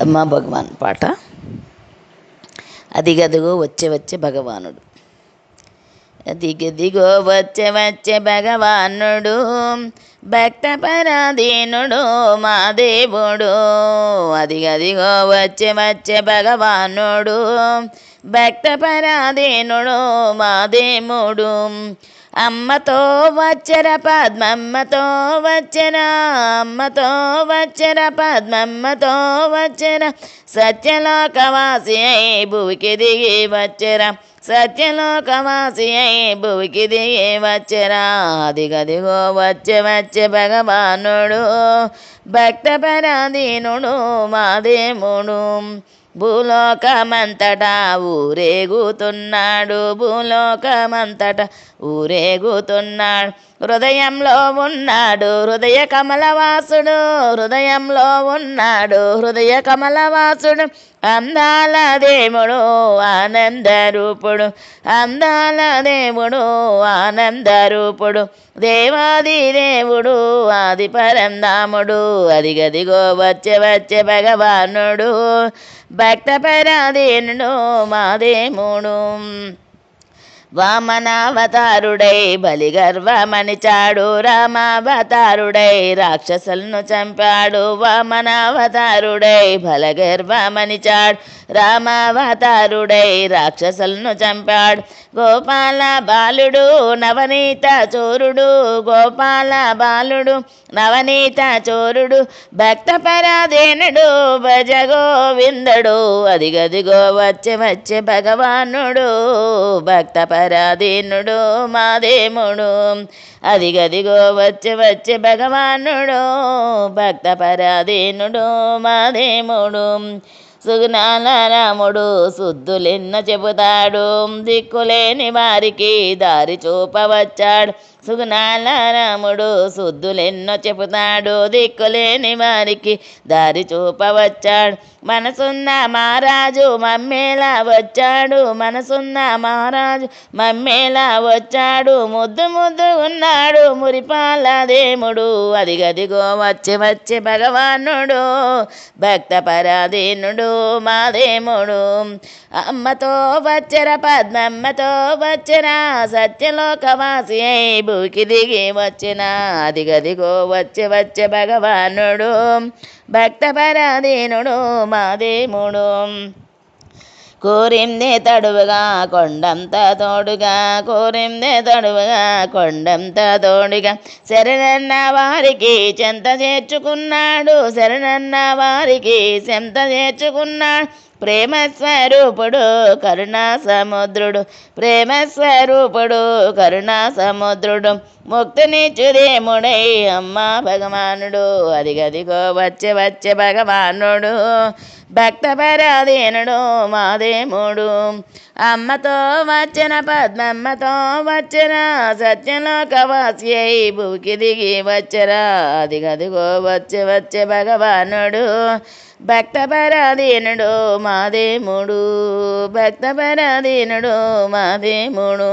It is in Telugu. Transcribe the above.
అమ్మా భగవాన్ పాట. అదిగదిగో వచ్చే వచ్చే భగవానుడు. అదిగదిగో వచ్చే వచ్చే భగవానుడు భక్త పరాధీనుడు మా దేవుడు. అదిగదిగో వచ్చే వచ్చే భగవానుడు భక్త పరాధీనుడు మా దేవుడు. అమ్మతో వచ్చర పద్మమ్మతో వచ్చర అమ్మతో వచ్చర పద్మమ్మతో వచ్చర సత్యలోకవాసి అయి భూమికి దిగి వచ్చర సత్యలోకవాసి అయి భూమికి దిగి వచ్చరా అదిగదిగో వచ్చే వచ్చే భగవానుడు భక్త పరాధీనుడు మాదేముడు భూలోకమంతటా ఊరేగుతున్నాడు భూలోకమంతటా ఊరేగుతున్నాడు. హృదయంలో ఉన్నాడు హృదయ కమలవాసుడు హృదయంలో ఉన్నాడు హృదయ కమలవాసుడు అందాల దేవుడు ఆనంద రూపుడు అందాల దేవుడు ఆనంద రూపుడు దేవాది దేవుడు ఆది పరందాముడు అదిగదిగో వచ్చే వచ్చే భగవానుడు భక్త పరాధీనుడు మాదేముడు వామనావతారుడై బలిగర్వమణిచాడు రామావతారుడై రాక్షసులను చంపాడు వామనావతారుడై బలగర్వమణిచాడు రామావతారుడై రాక్షసులను చంపాడు గోపాల బాలుడు నవనీత చోరుడు గోపాల బాలుడు నవనీత చోరుడు భక్త పరాధీనుడు భజ గోవిందుడు అదిగదిగో వచ్చే వచ్చే భగవానుడు భక్త పరాధీనుడు మాదేముడు అదిగదిగో వచ్చే వచ్చే భగవానుడు భక్త పరాధీనుడు మాదేముడు సుగుణాల రాముడు శుద్ధులెన్న చెబుతాడు. దిక్కులేని వారికి దారి చూపవచ్చాడు. సుగుణాల రాముడు శుద్ధులెన్నో చెబుతాడు. దిక్కులేని వారికి దారి చూపవచ్చాడు. మనసున్న మహారాజు మమ్మేలా వచ్చాడు. మనసున్న మహారాజు మమ్మేలా వచ్చాడు. ముద్దు ముద్దు ఉన్నాడు. మురిపాల దేముడు. అదిగదిగో వచ్చి వచ్చి భగవానుడు. భక్త పరాధీనుడు మాదేముడు. అమ్మతో వచ్చిన పద్మమ్మతో వచ్చిన సత్యలోకవాసి అయి భూకి దిగి వచ్చిన అదిగదిగో వచ్చి వచ్చి భగవానుడు భక్త పరాధీనుడు మాదేముడు. కోరిందే తడువుగా కొండంత తోడుగా కోరిందే తడువుగా కొండంత తోడుగా. శరణన్న వారికి చెంత చేర్చుకున్నాడు శరణన్న వారికి చెంత చేర్చుకున్నాడు. ప్రేమ స్వరూపుడు కరుణా సముద్రుడు. ప్రేమ స్వరూపుడు కరుణా సముద్రుడు. ముక్తినిచ్చుదేముడై అమ్మ భగవానుడు. అదిగదిగో వచ్చే వచ్చే భగవానుడు. భక్త పరాధీనుడు మాదేముడు. అమ్మతో వచ్చిన పద్మమ్మతో వచ్చిన సత్యలోకవాసి అయి భూకి దిగి వచ్చరా. అదిగదిగో వచ్చే వచ్చే భగవానుడు. భక్త పరాధీనుడు మాదేముడు భక్త పరాధీనుడు మాదేముడు.